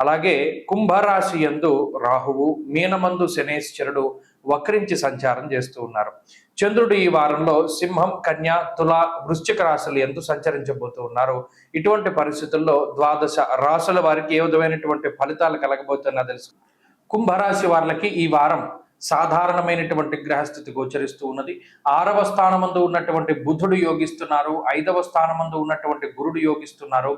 అలాగే కుంభరాశి యందు రాహువు మీనమందు శనేశ్వరుడు వక్రించి సంచారం చేస్తూ ఉన్నారు. చంద్రుడు ఈ వారంలో సింహం కన్య తుల వృశ్చిక రాశులు ఎందు సంచరించబోతూ ఉన్నారు. ఇటువంటి పరిస్థితుల్లో ద్వాదశ రాశుల వారికి ఏ విధమైనటువంటి ఫలితాలు కలగబోతున్నా తెలుసు. కుంభరాశి వాళ్ళకి ఈ వారం సాధారణమైనటువంటి గ్రహస్థితి గోచరిస్తూ ఉన్నది. ఆరవ స్థానమందు ఉన్నటువంటి బుధుడు యోగిస్తున్నారు. ఐదవ స్థానమందు ఉన్నటువంటి గురుడు యోగిస్తున్నారు.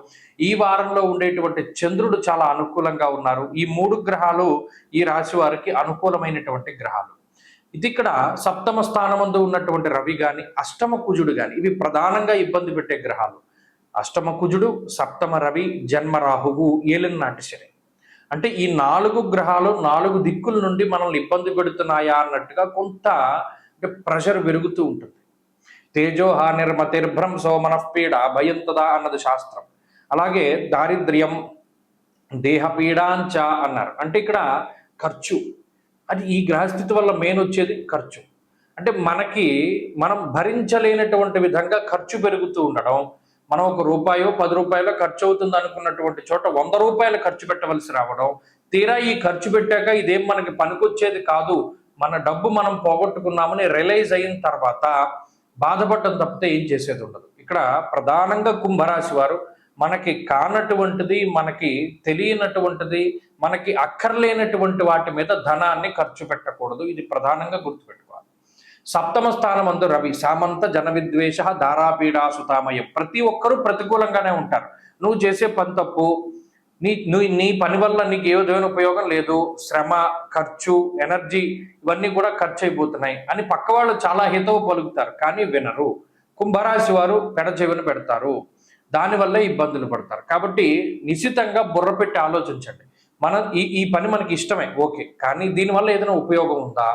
ఈ వారంలో ఉండేటువంటి చంద్రుడు చాలా అనుకూలంగా ఉన్నారు. ఈ మూడు గ్రహాలు ఈ రాశి వారికి అనుకూలమైనటువంటి గ్రహాలు. ఇది ఇక్కడ సప్తమ స్థానమందు ఉన్నటువంటి రవి గాని అష్టమ కుజుడు గాని ఇవి ప్రధానంగా ఇబ్బంది పెట్టే గ్రహాలు. అష్టమ కుజుడు సప్తమ రవి జన్మ రాహువు ఏలిన నాటి శని. అంటే ఈ నాలుగు గ్రహాలు నాలుగు దిక్కుల నుండి మనల్ని ఇబ్బంది పెడుతున్నాయా అన్నట్టుగా కొంత అంటే ప్రెషర్ పెరుగుతూ ఉంటుంది. తేజో హానిర్మతిర్భ్రం సోమనఃపీడ భయంతదా అన్నది శాస్త్రం. అలాగే దారిద్ర్యం దేహపీడాంచ అన్నారు. అంటే ఇక్కడ ఖర్చు. అది ఈ గ్రహస్థితి వల్ల మెయిన్ వచ్చేది ఖర్చు. అంటే మనకి మనం భరించలేనటువంటి విధంగా ఖర్చు పెరుగుతూ ఉండడం మనం ఒక రూపాయో పది రూపాయలు ఖర్చు అవుతుంది అనుకున్నటువంటి చోట వంద రూపాయలు ఖర్చు పెట్టవలసి రావడం తీరా ఈ ఖర్చు పెట్టాక ఇదేం మనకి పనికొచ్చేది కాదు. మన డబ్బు మనం పోగొట్టుకున్నామని రియలైజ్ అయిన తర్వాత బాధపడటం తప్పితే ఏం చేసేది ఉండదు. ఇక్కడ ప్రధానంగా కుంభరాశి వారు మనకి కానటువంటిది మనకి తెలియనటువంటిది మనకి అక్కర్లేనటువంటి వాటి మీద ధనాన్ని ఖర్చు పెట్టకూడదు. ఇది ప్రధానంగా గుర్తుపెట్టు సప్తమ స్థానం అందు రవి. సామంత జన విద్వేష ధారాపీడాసుతామయం ప్రతి ఒక్కరూ ప్రతికూలంగానే ఉంటారు. నువ్వు చేసే పని తప్పు. నీ నువ్వు నీ పని వల్ల నీకు ఏ విధమైన ఉపయోగం లేదు. శ్రమ ఖర్చు ఎనర్జీ ఇవన్నీ కూడా ఖర్చు అయిపోతున్నాయి అని పక్క వాళ్ళు చాలా హితవు పలుకుతారు. కానీ వినరు. కుంభరాశి వారు పెడచెవిన పెడతారు. దానివల్ల ఇబ్బందులు పడతారు. కాబట్టి నిశ్చితంగా బుర్ర పెట్టి ఆలోచించండి. మన ఈ ఈ పని మనకి ఇష్టమే. ఓకే. కానీ దీనివల్ల ఏదైనా ఉపయోగం ఉందా?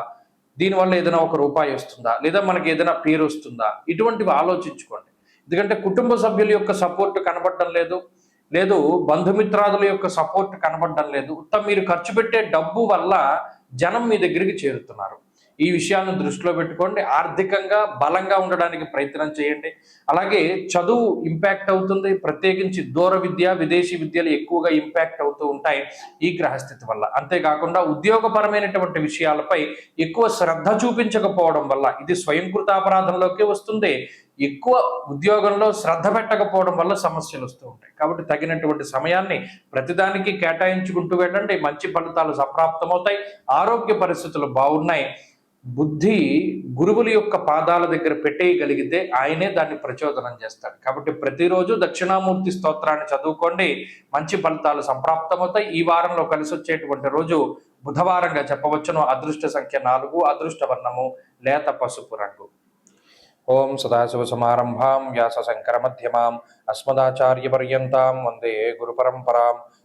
దీనివల్ల ఏదైనా ఒక రూపాయి వస్తుందా? లేదా మనకి ఏదైనా పేరు వస్తుందా? ఇటువంటివి ఆలోచించుకోండి. ఎందుకంటే కుటుంబ సభ్యుల యొక్క సపోర్ట్ కనబడడం లేదు. లేదు బంధుమిత్రాదుల యొక్క సపోర్ట్ కనబడడం లేదు. ఉత్తమ మీరు ఖర్చు పెట్టే డబ్బు వల్ల జనం మీ దగ్గరికి చేరుతున్నారు. ఈ విషయాలను దృష్టిలో పెట్టుకోండి. ఆర్థికంగా బలంగా ఉండడానికి ప్రయత్నం చేయండి. అలాగే చదువు ఇంపాక్ట్ అవుతుంది. ప్రత్యేకించి దూర విద్య విదేశీ విద్యలు ఎక్కువగా ఇంపాక్ట్ అవుతూ ఉంటాయి ఈ గ్రహస్థితి వల్ల. అంతేకాకుండా ఉద్యోగపరమైనటువంటి విషయాలపై ఎక్కువ శ్రద్ధ చూపించకపోవడం వల్ల ఇది స్వయంకృత అపరాధంలోకి వస్తుంది. ఎక్కువ ఉద్యోగంలో శ్రద్ధ పెట్టకపోవడం వల్ల సమస్యలు వస్తూ ఉంటాయి. కాబట్టి తగినటువంటి సమయాన్ని ప్రతిదానికి కేటాయించుకుంటూ వెళ్ళండి. మంచి ఫలితాలు సంప్రాప్తమవుతాయి. ఆరోగ్య పరిస్థితులు బాగున్నాయి. బుద్ధి గురువుల యొక్క పాదాల దగ్గర పెట్టేయగలిగితే ఆయనే దాన్ని ప్రచోదనం చేస్తాడు. కాబట్టి ప్రతిరోజు దక్షిణామూర్తి స్తోత్రాన్ని చదువుకోండి. మంచి ఫలితాలు సంప్రాప్తమవుతాయి. ఈ వారంలో కలిసి వచ్చేటువంటి రోజు బుధవారంగా చెప్పవచ్చును. అదృష్ట సంఖ్య నాలుగు అదృష్ట వర్ణము లేత పసుపు రంగు. ఓం సదాశివ సమారంభాం వ్యాస సదాశివసమారంభాం వ్యాసశంకరమధ్యమాం అస్మదాచార్యపర్యంతాం వందే గురుపరంపరాం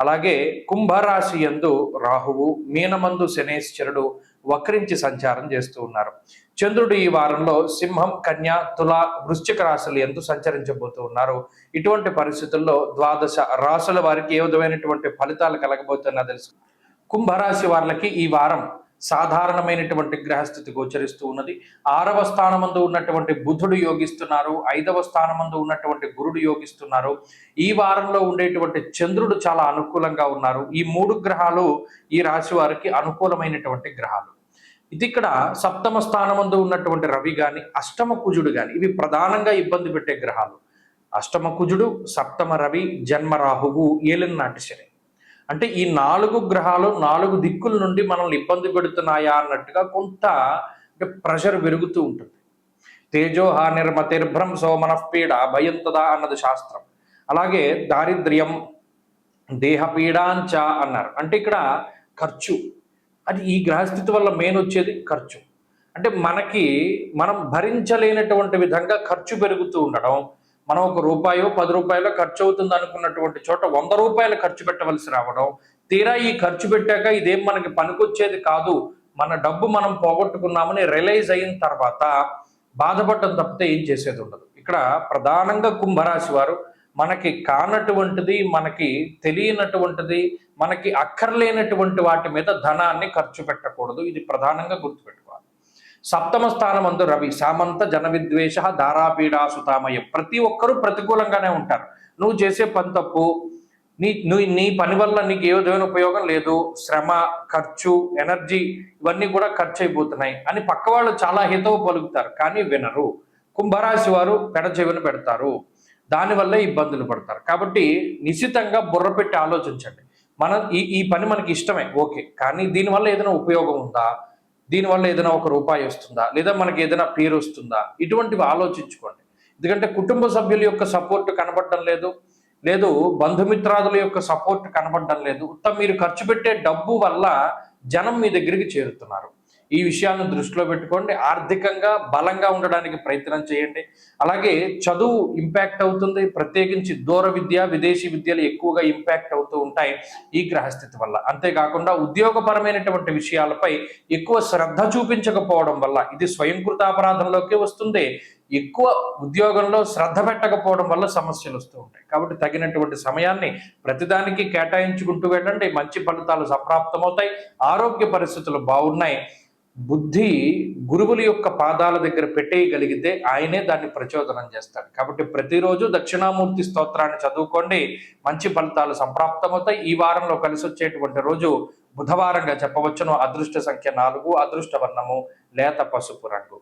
అలాగే కుంభరాశి యందు రాహువు మీనమందు శనేశ్వరుడు వక్రించి సంచారం చేస్తూ ఉన్నారు. చంద్రుడు ఈ వారంలో సింహం కన్య తుల వృశ్చిక రాశులు ఎందు సంచరించబోతూ ఉన్నారు. ఇటువంటి పరిస్థితుల్లో ద్వాదశ రాశుల వారికి ఏ విధమైనటువంటి ఫలితాలు కలగబోతున్నా తెలుసు. కుంభరాశి వాళ్ళకి ఈ వారం సాధారణమైనటువంటి గ్రహస్థితి గోచరిస్తూ ఉన్నది. ఆరవ స్థానమందు ఉన్నటువంటి బుధుడు యోగిస్తున్నారు. ఐదవ స్థానమందు ఉన్నటువంటి గురుడు యోగిస్తున్నారు. ఈ వారంలో ఉండేటువంటి చంద్రుడు చాలా అనుకూలంగా ఉన్నారు. ఈ మూడు గ్రహాలు ఈ రాశి వారికి అనుకూలమైనటువంటి గ్రహాలు. ఇది ఇక్కడ సప్తమ స్థానమందు ఉన్నటువంటి రవి గాని అష్టమ కుజుడు గాని ఇవి ప్రధానంగా ఇబ్బంది పెట్టే గ్రహాలు. అష్టమ కుజుడు సప్తమ రవి జన్మ రాహువు ఏలిన నాటి శని. అంటే ఈ నాలుగు గ్రహాలు నాలుగు దిక్కుల నుండి మనల్ని ఇబ్బంది పెడుతున్నాయా అన్నట్టుగా కొంత అంటే ప్రెషర్ పెరుగుతూ ఉంటుంది. తేజో హానిర్మతిర్భ్రం సోమనఃపీడ భయంతదా అన్నది శాస్త్రం. అలాగే దారిద్ర్యం దేహపీడాంచ అన్నారు. అంటే ఇక్కడ ఖర్చు. అది ఈ గ్రహస్థితి వల్ల మెయిన్ వచ్చేది ఖర్చు. అంటే మనకి మనం భరించలేనటువంటి విధంగా ఖర్చు పెరుగుతూ ఉండడం మనం ఒక రూపాయో పది రూపాయలు ఖర్చు అవుతుంది అనుకున్నటువంటి చోట వంద రూపాయలు ఖర్చు పెట్టవలసి రావడం తీరా ఈ ఖర్చు పెట్టాక ఇదేం మనకి పనికొచ్చేది కాదు. మన డబ్బు మనం పోగొట్టుకున్నామని రియలైజ్ అయిన తర్వాత బాధపడటం తప్పితే ఏం చేసేది ఉండదు. ఇక్కడ ప్రధానంగా కుంభరాశి వారు మనకి కానటువంటిది మనకి తెలియనటువంటిది మనకి అక్కర్లేనటువంటి వాటి మీద ధనాన్ని ఖర్చు పెట్టకూడదు. ఇది ప్రధానంగా గుర్తుపెట్టు సప్తమ స్థానం అందు రవి. సామంత జన విద్వేష ధారాపీడాసుతామయం ప్రతి ఒక్కరూ ప్రతికూలంగానే ఉంటారు. నువ్వు చేసే పని తప్పు. నీ నువ్వు నీ పని వల్ల నీకు ఏ విధమైన ఉపయోగం లేదు. శ్రమ ఖర్చు ఎనర్జీ ఇవన్నీ కూడా ఖర్చు అయిపోతున్నాయి అని పక్క వాళ్ళు చాలా హితవు పలుకుతారు. కానీ వినరు. కుంభరాశి వారు పెడచెవిన పెడతారు. దానివల్ల ఇబ్బందులు పడతారు. కాబట్టి నిశ్చితంగా బుర్ర పెట్టి ఆలోచించండి. మన ఈ ఈ పని మనకి ఇష్టమే. ఓకే. కానీ దీనివల్ల ఏదైనా ఉపయోగం ఉందా? దీనివల్ల ఏదైనా ఒక రూపాయి వస్తుందా? లేదా మనకి ఏదైనా పేరు వస్తుందా? ఇటువంటివి ఆలోచించుకోండి. ఎందుకంటే కుటుంబ సభ్యుల యొక్క సపోర్ట్ కనబడడం లేదు. లేదు బంధుమిత్రాదుల యొక్క సపోర్ట్ కనబడడం లేదు. ఉత్తమ మీరు ఖర్చు పెట్టే డబ్బు వల్ల జనం మీ దగ్గరికి చేరుతున్నారు. ఈ విషయాలను దృష్టిలో పెట్టుకోండి. ఆర్థికంగా బలంగా ఉండడానికి ప్రయత్నం చేయండి. అలాగే చదువు ఇంపాక్ట్ అవుతుంది. ప్రత్యేకించి దూర విద్య విదేశీ విద్యలు ఎక్కువగా ఇంపాక్ట్ అవుతూ ఉంటాయి ఈ గ్రహస్థితి వల్ల. అంతేకాకుండా ఉద్యోగపరమైనటువంటి విషయాలపై ఎక్కువ శ్రద్ధ చూపించకపోవడం వల్ల ఇది స్వయంకృత అపరాధంలోకి వస్తుంది. ఎక్కువ ఉద్యోగంలో శ్రద్ధ పెట్టకపోవడం వల్ల సమస్యలు వస్తూ ఉంటాయి. కాబట్టి తగినటువంటి సమయాన్ని ప్రతిదానికి కేటాయించుకుంటూ వెళ్ళండి. మంచి ఫలితాలు సంప్రాప్తమవుతాయి. ఆరోగ్య పరిస్థితులు బాగున్నాయి. బుద్ధి గురువుల యొక్క పాదాల దగ్గర పెట్టేయగలిగితే ఆయనే దాన్ని ప్రచోదనం చేస్తాడు. కాబట్టి ప్రతిరోజు దక్షిణామూర్తి స్తోత్రాన్ని చదువుకోండి. మంచి ఫలితాలు సంప్రాప్తమవుతాయి. ఈ వారంలో కలిసి వచ్చేటువంటి రోజు బుధవారంగా చెప్పవచ్చును. అదృష్ట సంఖ్య నాలుగు అదృష్ట వర్ణము లేత పసుపు రంగు.